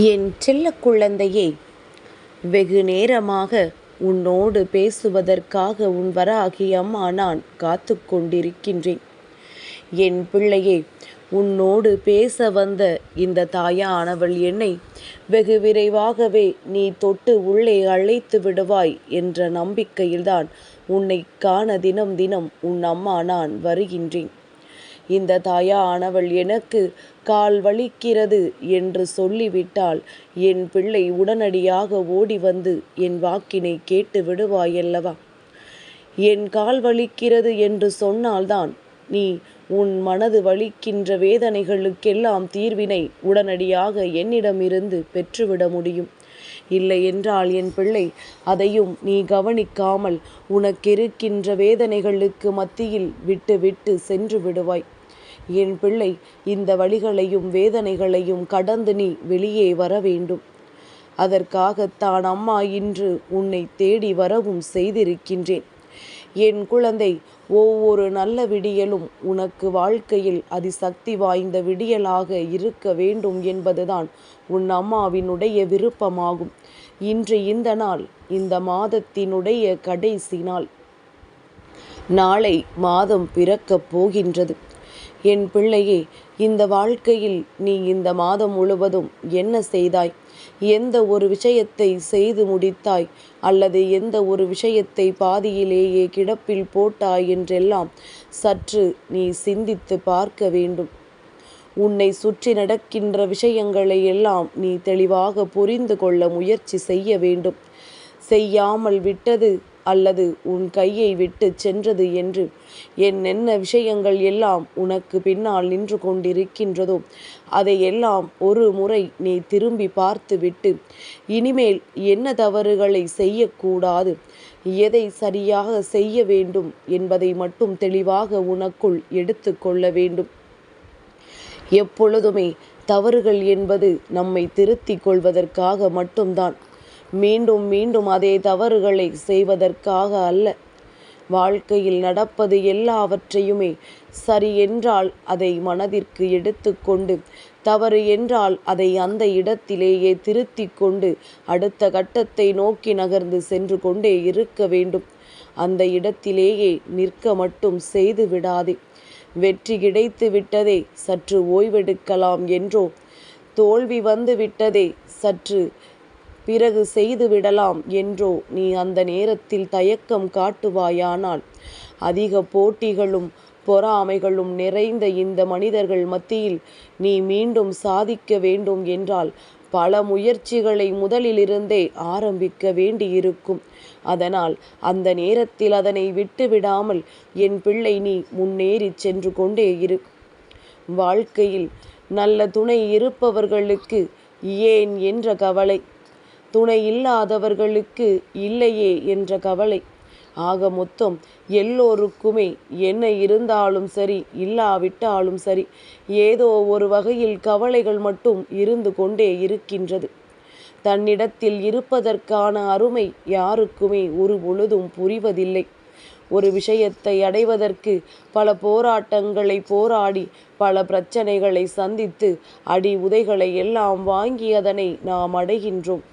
என் செல்ல குழந்தையே வெகு நேரமாக உன்னோடு பேசுவதற்காக உன் வராகி அம்மா நான் காத்து கொண்டிருக்கின்றேன். என் பிள்ளையே உன்னோடு பேச வந்த இந்த தாயானவள் என்னை வெகு விரைவாகவே நீ தொட்டு உள்ளே அழைத்து விடுவாய் என்ற நம்பிக்கையில்தான் உன்னை காண தினம் தினம் உன் அம்மா நான் வருகின்றேன். இந்த தாயானவள் எனக்கு கால் வலிக்கிறது என்று சொல்லிவிட்டால் என் பிள்ளை உடனடியாக ஓடி வந்து என் வாக்கினை கேட்டு விடுவாயல்லவா? என் கால் வலிக்கிறது என்று சொன்னால்தான் நீ உன் மனது வலிக்கின்ற வேதனைகளுக்கெல்லாம் தீர்வினை உடனடியாக என்னிடமிருந்து பெற்றுவிட முடியும். இல்லை என்றால் என் பிள்ளை அதையும் நீ கவனிக்காமல் உனக்கிருக்கின்ற வேதனைகளுக்கு மத்தியில் விட்டு விட்டு சென்று விடுவாய். என் பிள்ளை இந்த வழிகளையும் வேதனைகளையும் கடந்து நீ வெளியே வர வேண்டும். அதற்காகத்தான் அம்மா இன்று உன்னை தேடி வரவும் செய்திருக்கின்றேன். என் குழந்தை ஒவ்வொரு நல்ல விடியலும் உனக்கு வாழ்க்கையில் அதிசக்தி வாய்ந்த விடியலாக இருக்க வேண்டும் என்பதுதான் உன் அம்மாவினுடைய விருப்பமாகும். இன்று இந்த நாள் இந்த மாதத்தினுடைய கடைசி நாள். நாளை மாதம் பிறக்கப் போகின்றது. என் பிள்ளையே இந்த வாழ்க்கையில் நீ இந்த மாதம் முழுவதும் என்ன செய்தாய்? எந்த ஒரு விஷயத்தை செய்து முடித்தாய்? அல்லது எந்த ஒரு விஷயத்தை பாதியிலேயே கிடப்பில் போட்டாய் என்றெல்லாம் சற்று நீ சிந்தித்து பார்க்க வேண்டும். உன்னை சுற்றி நடக்கின்ற விஷயங்களை எல்லாம் நீ தெளிவாக புரிந்து கொள்ள முயற்சி செய்ய வேண்டும். செய்யாமல் விட்டது அல்லது உன் கையை விட்டு சென்றது என்று என்னென்ன விஷயங்கள் எல்லாம் உனக்கு பின்னால் நின்று கொண்டிருக்கின்றதோ அதையெல்லாம் ஒரு முறை நீ திரும்பி பார்த்துவிட்டு இனிமேல் என்ன தவறுகளை செய்யக்கூடாது எதை சரியாக செய்ய வேண்டும் என்பதை மட்டும் தெளிவாக உனக்குள் எடுத்துக்கொள்ள வேண்டும். எப்பொழுதுமே தவறுகள் என்பது நம்மை திருத்திக் கொள்வதற்காக மட்டும்தான். மீண்டும் மீண்டும் அதே தவறுகளை செய்வதற்காக அல்ல. வாழ்க்கையில் நடப்பது எல்லாவற்றையுமே சரி என்றால் அதை மனதிற்கு எடுத்துக்கொண்டு தவறு என்றால் அதை அந்த இடத்திலேயே திருத்தி கொண்டு அடுத்த கட்டத்தை நோக்கி நகர்ந்து சென்று கொண்டே இருக்க வேண்டும். அந்த இடத்திலேயே நிற்க மட்டும் செய்து விடாதே. வெற்றி கிடைத்து விட்டதே சற்று ஓய்வெடுக்கலாம் என்றோ. தோல்வி வந்து விட்டதே சற்று பிறகு செய்து விடலாம் என்றோ நீ அந்த நேரத்தில் தயக்கம் காட்டுவாயானால். அதிக போட்டிகளும் பொறாமைகளும் நிறைந்த இந்த மனிதர்கள் மத்தியில் நீ மீண்டும் சாதிக்க வேண்டும் என்றால் பல முயற்சிகளை முதலிலிருந்தே ஆரம்பிக்க வேண்டியிருக்கும். அதனால் அந்த நேரத்தில் அதனை விட்டுவிடாமல் என் பிள்ளை நீ முன்னேறி சென்று கொண்டே இரு. வாழ்க்கையில் நல்ல துணை இருப்பவர்களுக்கு ஏன் என்ற கவலை. துணை இல்லாதவர்களுக்கு இல்லையே என்ற கவலை. ஆக மொத்தம் எல்லோருக்குமே என்ன இருந்தாலும் சரி இல்லாவிட்டாலும் சரி ஏதோ ஒரு வகையில் கவலைகள் மட்டும் இருந்து கொண்டே இருக்கின்றது. தன்னிடத்தில் இருப்பதற்கான அருமை யாருக்குமே ஒரு பொழுதும் புரிவதில்லை. ஒரு விஷயத்தை அடைவதற்கு பல போராட்டங்களை போராடி பல பிரச்சனைகளை சந்தித்து அடி உதைகளை எல்லாம் வாங்கி அதனை நாம் அடைகின்றோம்.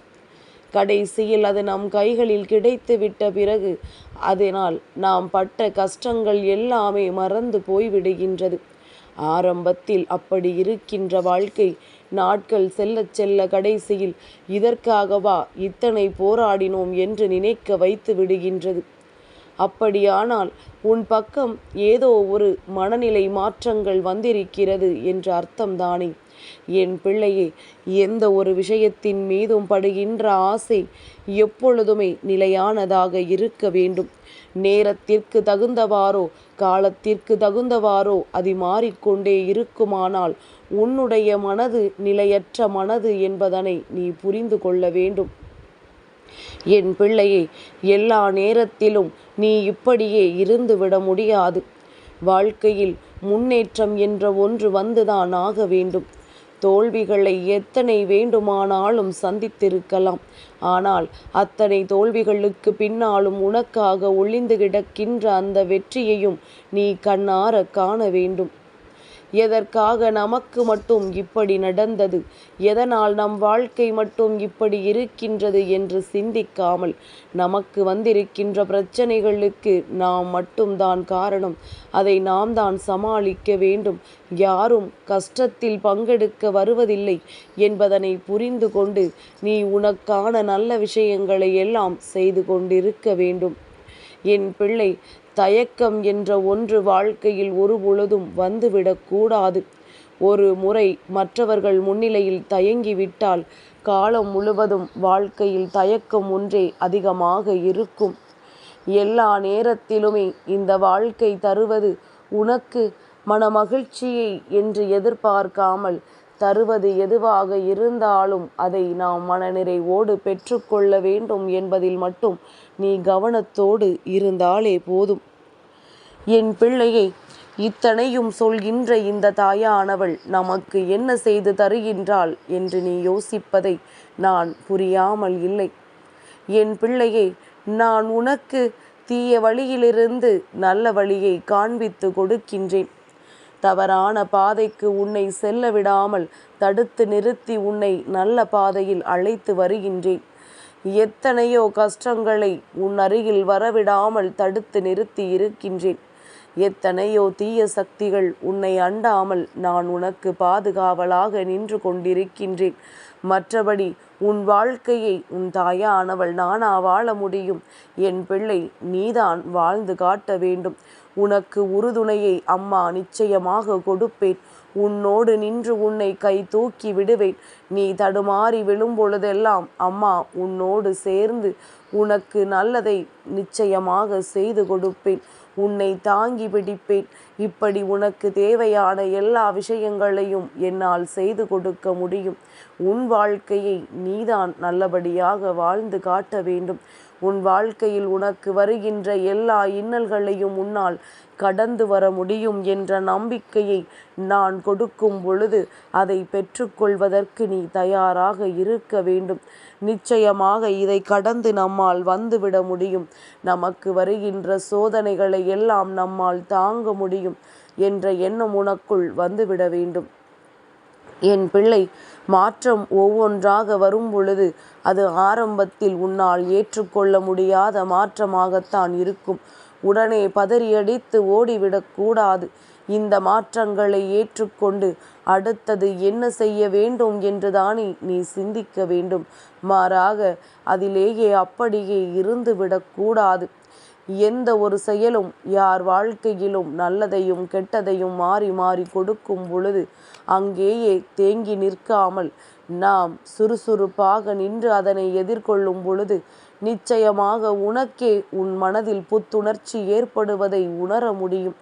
கடைசியில் அது நம் கைகளில் கிடைத்து விட்ட பிறகு அதனால் நாம் பட்ட கஷ்டங்கள் எல்லாமே மறந்து போய்விடுகின்றது. ஆரம்பத்தில் அப்படி இருக்கின்ற வாழ்க்கை நாட்கள் செல்ல செல்ல கடைசியில் இதற்காகவா இத்தனை போராடினோம் என்று நினைக்க வைத்து விடுகின்றது. அப்படியானால் உன் பக்கம் ஏதோ ஒரு மனநிலை மாற்றங்கள் வந்திருக்கிறது என்ற அர்த்தம்தானே என் பிள்ளையே எந்த ஒரு விஷயத்தின் மீதும் படுகின்ற ஆசை எப்பொழுதுமே நிலையானதாக இருக்க வேண்டும். நேரத்திற்கு தகுந்தவாறோ காலத்திற்கு தகுந்தவாறோ அது மாறிக்கொண்டே இருக்குமானால் உன்னுடைய மனது நிலையற்ற மனது என்பதனை நீ புரிந்து கொள்ள வேண்டும். என் பிள்ளையே எல்லா நேரத்திலும் நீ இப்படியே இருந்துவிட முடியாது. வாழ்க்கையில் முன்னேற்றம் என்ற ஒன்று வந்துதான் ஆக வேண்டும். தோல்விகளை எத்தனை வேண்டுமானாலும் சந்தித்திருக்கலாம். ஆனால் அத்தனை தோல்விகளுக்கு பின்னாலும் உனக்காக ஒளிந்து கிடக்கின்ற அந்த வெற்றியையும் நீ கண்ணார காண வேண்டும். எதற்காக நமக்கு மட்டும் இப்படி நடந்தது? எதனால் நம் வாழ்க்கை மட்டும் இப்படி இருக்கின்றது என்று சிந்திக்காமல் நமக்கு வந்திருக்கின்ற பிரச்சனைகளுக்கு நாம் மட்டும்தான் காரணம். அதை நாம் தான் சமாளிக்க வேண்டும். யாரும் கஷ்டத்தில் பங்கெடுக்க வருவதில்லை என்பதனை புரிந்து கொண்டு நீ உனக்கான நல்ல விஷயங்களை எல்லாம் செய்து கொண்டிருக்க வேண்டும். என் பிள்ளை தயக்கம் என்ற ஒன்று வாழ்க்கையில் ஒருபொழுதும் வந்துவிடக்கூடாது ஒரு முறை மற்றவர்கள் முன்னிலையில் தயங்கிவிட்டால் காலம் முழுவதும் வாழ்க்கையில் தயக்கம் ஒன்றே அதிகமாக இருக்கும். எல்லா நேரத்திலுமே இந்த வாழ்க்கை தருவது உனக்கு மனமகிழ்ச்சியை என்று எதிர்பார்க்காமல் தருவது எதுவாக இருந்தாலும் அதை நாம் மனநிறைவோடு பெற்றுக்கொள்ள வேண்டும் என்பதில் மட்டும் நீ கவனத்தோடு இருந்தாலே போதும். என் பிள்ளையை இத்தனையும் சொல்கின்ற இந்த தாயானவள் நமக்கு என்ன செய்து தருகின்றாள் என்று நீ யோசிப்பதை நான் புரியாமல் இல்லை. என் பிள்ளையே நான் உனக்கு தீய வழியிலிருந்து நல்ல வழியை காண்பித்து கொடுக்கின்றேன். தவறான பாதைக்கு உன்னை செல்ல விடாமல் தடுத்து நிறுத்தி உன்னை நல்ல பாதையில் அழைத்து வருகின்றேன். எத்தனையோ கஷ்டங்களை உன் அருகில் வரவிடாமல் தடுத்து நிறுத்தி இருக்கின்றேன். எத்தனையோ தீய சக்திகள் உன்னை அண்டாமல் நான் உனக்கு பாதுகாவலாக நின்று கொண்டிருக்கின்றேன். மற்றபடி உன் வாழ்க்கையை உன் தாயானவள் நானா வாழ முடியும். என் பிள்ளை நீதான் வாழ்ந்து காட்ட வேண்டும். உனக்கு உறுதுணையை அம்மா நிச்சயமாக கொடுப்பேன். உன்னோடு நின்று உன்னை கை தூக்கி விடுவேன். நீ தடுமாறி விழும்பொழுதெல்லாம் அம்மா உன்னோடு சேர்ந்து உனக்கு நல்லதை நிச்சயமாக செய்து கொடுப்பேன். உன்னை தாங்கி பிடிப்பேன். இப்படி உனக்கு தேவையான எல்லா விஷயங்களையும் என்னால் செய்து கொடுக்க முடியும். உன் வாழ்க்கையை நீதான் நல்லபடியாக வாழ்ந்து காட்ட வேண்டும். உன் வாழ்க்கையில் உனக்கு வருகின்ற எல்லா இன்னல்களையும் உன்னால் கடந்து வர முடியும் என்ற நம்பிக்கையை நான் கொடுக்கும் பொழுது அதை பெற்றுக்கொள்வதற்கு நீ தயாராக இருக்க வேண்டும். நிச்சயமாக இதை கடந்து நம்மால் வந்துவிட முடியும். நமக்கு வருகின்ற சோதனைகளை எல்லாம் நம்மால் தாங்க முடியும். முடியும் என்ற எண்ணம் உனக்குள் வந்துவிட வேண்டும். என் பிள்ளை மாற்றம் ஒவ்வொன்றாக வரும் பொழுது அது ஆரம்பத்தில் உன்னால் ஏற்றுக்கொள்ள முடியாத மாற்றமாகத்தான் இருக்கும். உடனே பதறியடித்து ஓடிவிடக்கூடாது இந்த மாற்றங்களை ஏற்றுக்கொண்டு அடுத்தது என்ன செய்ய வேண்டும் என்றுதானே நீ சிந்திக்க வேண்டும். மாறாக அதிலேயே அப்படியே இருந்துவிடக்கூடாது எந்த ஒரு செயலும் யார் வாழ்க்கையிலும் நல்லதையும் கெட்டதையும் மாறி மாறி கொடுக்கும் பொழுது அங்கேயே தேங்கி நிற்காமல் நாம் சுறுசுறுப்பாக நின்று அதனை எதிர்கொள்ளும் பொழுது நிச்சயமாக உனக்கே உன் மனதில் புத்துணர்ச்சி ஏற்படுவதை உணர முடியும்.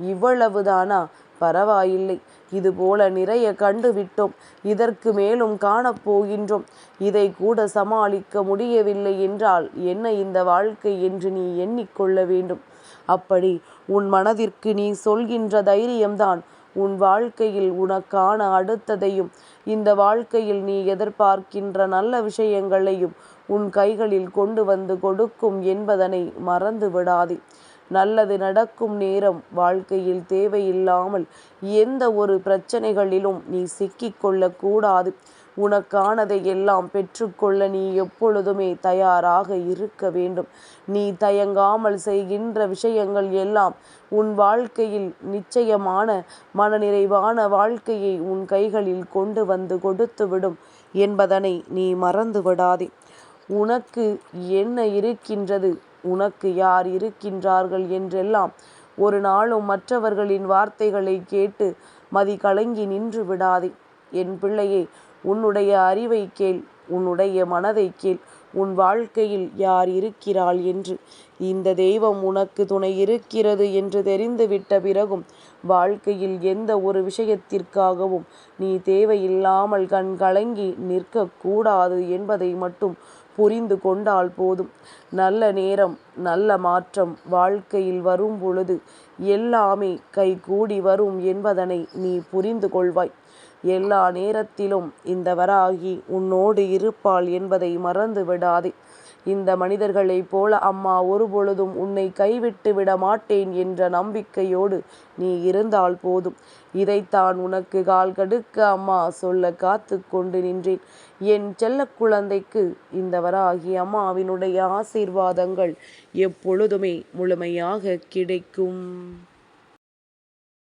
இவ்வளவுதானா? பரவாயில்லை. இதுபோல நிறைய கண்டுவிட்டோம் இதற்கு மேலும் காணப்போகின்றோம் இதை கூட சமாளிக்க முடியவில்லை என்றால் என்ன இந்த வாழ்க்கை என்று நீ எண்ணிக்கொள்ள வேண்டும். அப்படி உன் மனதிற்கு நீ சொல்கின்ற தைரியம்தான் உன் வாழ்க்கையில் உனக்கான அடுத்ததையும் இந்த வாழ்க்கையில் நீ எதிர்பார்க்கின்ற நல்ல விஷயங்களையும் உன் கைகளில் கொண்டு வந்து கொடுக்கும் என்பதனை மறந்து விடாதே நல்லது நடக்கும் நேரம் வாழ்க்கையில் தேவையில்லாமல் எந்த ஒரு பிரச்சனைகளிலும் நீ சிக்கிக்கொள்ளக்கூடாது. உனக்கானதை எல்லாம் பெற்றுக்கொள்ள நீ எப்பொழுதுமே தயாராக இருக்க வேண்டும். நீ தயங்காமல் செய்கின்ற விஷயங்கள் எல்லாம் உன் வாழ்க்கையில் நிச்சயமான மனநிறைவான வாழ்க்கையை உன் கைகளில் கொண்டு வந்து கொடுத்துவிடும் என்பதனை நீ மறந்து விடாதே உனக்கு என்ன இருக்கின்றது? உனக்கு யார் இருக்கின்றார்கள் என்றெல்லாம். ஒரு நாளும் மற்றவர்களின் வார்த்தைகளை கேட்டு மதி கலங்கி நின்று விடாதே. என் பிள்ளையே உன்னுடைய அறிவை கேள் உன்னுடைய மனதை கேள். உன் வாழ்க்கையில் யார் இருக்கிறாள் என்று. இந்த தெய்வம் உனக்கு துணை இருக்கிறது என்று தெரிந்துவிட்ட பிறகும் வாழ்க்கையில் எந்த ஒரு விஷயத்திற்காகவும் நீ தேவையில்லாமல் கண் கலங்கி நிற்கக்கூடாது என்பதை மட்டும் புரிந்து கொண்டால் போதும். நல்ல நேரம் நல்ல மாற்றம் வாழ்க்கையில் வரும் பொழுது எல்லாமே கைகூடி வரும் என்பதனை நீ புரிந்து கொள்வாய். எல்லா நேரத்திலும் இந்த வராகி உன்னோடு இருப்பாள் என்பதை மறந்து விடாதே இந்த மனிதர்களைப் போல அம்மா ஒருபொழுதும் உன்னை கைவிட்டு விட மாட்டேன் என்ற நம்பிக்கையோடு நீ இருந்தால் போதும். இதைத்தான் உனக்கு கால் கடுக்க அம்மா சொல்ல காத்து கொண்டு நின்றேன். என் செல்ல குழந்தைக்கு இந்த வராகி அம்மாவினுடைய ஆசீர்வாதங்கள் எப்பொழுதுமே முழுமையாக கிடைக்கும்.